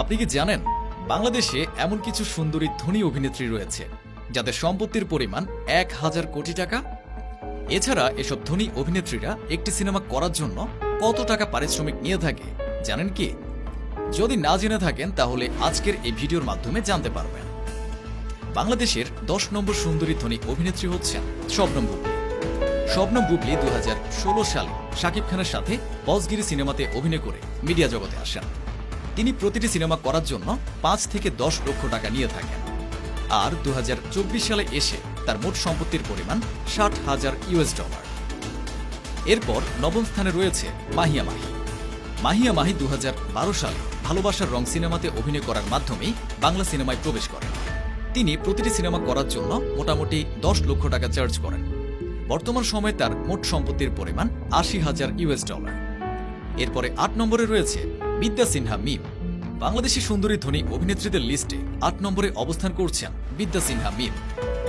আপনি কি জানেন, বাংলাদেশে এমন কিছু সুন্দরী ধনী অভিনেত্রী রয়েছে, যাদের সম্পত্তির পরিমাণ এক হাজার কোটি টাকা? এছাড়া এসব ধনী অভিনেত্রীরা একটি সিনেমা করার জন্য কত টাকা পারিশ্রমিক নিয়ে থাকে, জানেন কি? যদি না জেনে থাকেন, তাহলে আজকের এই ভিডিওর মাধ্যমে জানতে পারবেন। বাংলাদেশের দশ নম্বর সুন্দরী ধনী অভিনেত্রী হচ্ছেন শবনম বুবলি। শবনম বুবলি দু সালে শাকিব খানের সাথে বসগিরি সিনেমাতে অভিনয় করে মিডিয়া জগতে আসেন। তিনি প্রতিটি সিনেমা করার জন্য পাঁচ থেকে দশ লক্ষ টাকা নিয়ে থাকেন। আর দু হাজার চব্বিশ সালে এসে তার মোট সম্পত্তির পরিমাণ ষাট হাজার ইউএস ডলার। এরপর নবম স্থানে রয়েছে মাহিয়া মাহি। মাহিয়া মাহি দু হাজার বারো সালে ভালোবাসার রং সিনেমাতে অভিনয় করার মাধ্যমেই বাংলা সিনেমায় প্রবেশ করেন। তিনি প্রতিটি সিনেমা করার জন্য মোটামুটি দশ লক্ষ টাকা চার্জ করেন। বর্তমান সময়ে তার মোট সম্পত্তির পরিমাণ আশি হাজার ইউএস ডলার। এরপরে আট নম্বরে রয়েছে বিদ্যা সিনহা মিম। বাংলাদেশি সুন্দরী ধনী অভিনেত্রীদের লিস্টে আট নম্বরে অবস্থান করছেন বিদ্যা সিনহা মিম।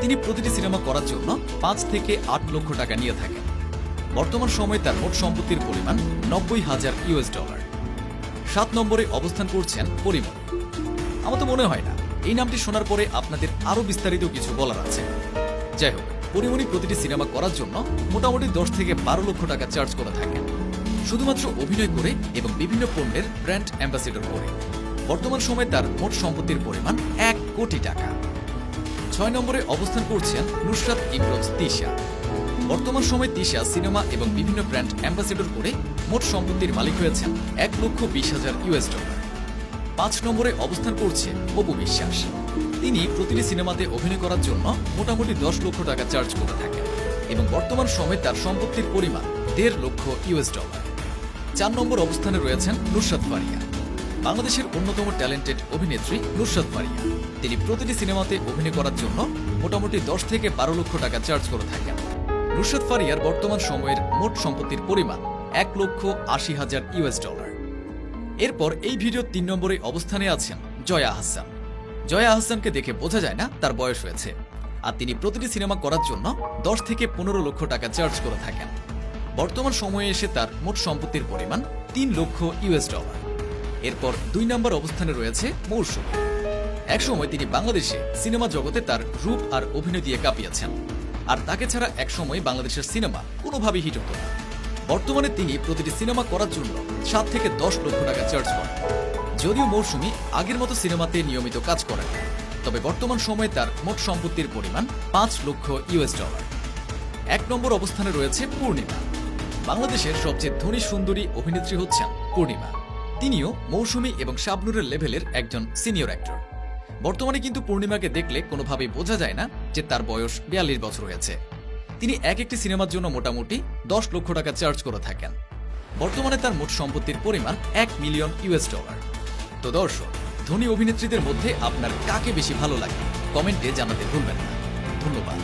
তিনি প্রতিটি সিনেমা করার জন্য পাঁচ থেকে আট লক্ষ টাকা নিয়ে থাকেন। বর্তমান সময়ে তার মোট সম্পত্তির পরিমাণ নব্বই হাজার ইউএস ডলার। সাত নম্বরে অবস্থান করছেন পরিমণি আমার তো মনে হয় না, এই নামটি শোনার পরে আপনাদের আরও বিস্তারিত কিছু বলার আছে। যাই হোক পরিমণি প্রতিটি সিনেমা করার জন্য মোটামুটি দশ থেকে বারো লক্ষ টাকা চার্জ করে থাকেন। শুধুমাত্র অভিনয় করে এবং বিভিন্ন পণ্যের ব্র্যান্ড অ্যাম্বাসেডর করে। বর্তমান সময়ে তার মোট সম্পত্তির পরিমাণ এক কোটি টাকা। ছয় নম্বরে অবস্থান করছেন নুসরাত ইমরোজ তিশা। বর্তমান সময়ে তিশা সিনেমা এবং বিভিন্ন ব্র্যান্ড অ্যাম্বাসেডর করে মোট সম্পত্তির মালিক হয়েছেন এক লক্ষ বিশ হাজার ইউএস ডলার। পাঁচ নম্বরে অবস্থান করছে অপু বিশ্বাস। তিনি প্রতিটি সিনেমাতে অভিনয় করার জন্য মোটামুটি দশ লক্ষ টাকা চার্জ করে থাকেন এবং বর্তমান সময়ে তার সম্পত্তির পরিমাণ দেড় লক্ষ ইউএস ডলার। চার নম্বর অবস্থানে রয়েছেন নুসরাত ফারিয়া। বাংলাদেশের অন্যতম ট্যালেন্টেড অভিনেত্রী নুসরাত ফারিয়া। তিনি প্রতিটি সিনেমাতে অভিনয় করার জন্য মোটামুটি দশ থেকে বারো লক্ষ টাকা চার্জ করে থাকেন। নুসরাত ফারিয়ার বর্তমান সময়ের মোট সম্পত্তির পরিমাণ এক লক্ষ আশি হাজার ইউএস ডলার। এরপর এই ভিডিওর তিন নম্বরে অবস্থানে আছেন জয়া আহসান জয়া আহসানকে দেখে বোঝা যায় না তার বয়স হয়েছে। আর তিনি প্রতিটি সিনেমা করার জন্য দশ থেকে পনেরো লক্ষ টাকা চার্জ করে থাকেন। বর্তমান সময়ে এসে তার মোট সম্পত্তির পরিমাণ তিন লক্ষ ইউএস ডলার। এরপর দুই নম্বর অবস্থানে রয়েছে মৌসুমী। একসময় তিনি বাংলাদেশে সিনেমা জগতে তার রূপ আর অভিনয় দিয়ে কাঁপিয়েছেন। আর তাকে ছাড়া একসময় বাংলাদেশের সিনেমা কোনোভাবেই হিট হতো না। বর্তমানে তিনি প্রতিটি সিনেমা করার জন্য সাত থেকে দশ লক্ষ টাকা চার্জ করেন। যদিও মৌসুমী আগের মতো সিনেমাতে নিয়মিত কাজ করেন তবে বর্তমান সময়ে তার মোট সম্পত্তির পরিমাণ পাঁচ লক্ষ ইউএস ডলার। এক নম্বর অবস্থানে রয়েছে পূর্ণিমা। বাংলাদেশের সবচেয়ে ধনী সুন্দরী অভিনেত্রী হচ্ছেন পূর্ণিমা। তিনিও মৌসুমী এবং শাবনুরের লেভেলের একজন সিনিয়র অ্যাক্টর। বর্তমানে কিন্তু পূর্ণিমাকে দেখলে কোনোভাবেই বোঝা যায় না যে তার বয়স বিয়াল্লিশ বছর হয়েছে। তিনি এক একটি সিনেমার জন্য মোটামুটি দশ লক্ষ টাকা চার্জ করে থাকেন। বর্তমানে তার মোট সম্পত্তির পরিমাণ এক মিলিয়ন ইউএস ডলার। তো দর্শক, ধনী অভিনেত্রীদের মধ্যে আপনার কাকে বেশি ভালো লাগে? কমেন্টে জানাতে ভুলবেন না। ধন্যবাদ।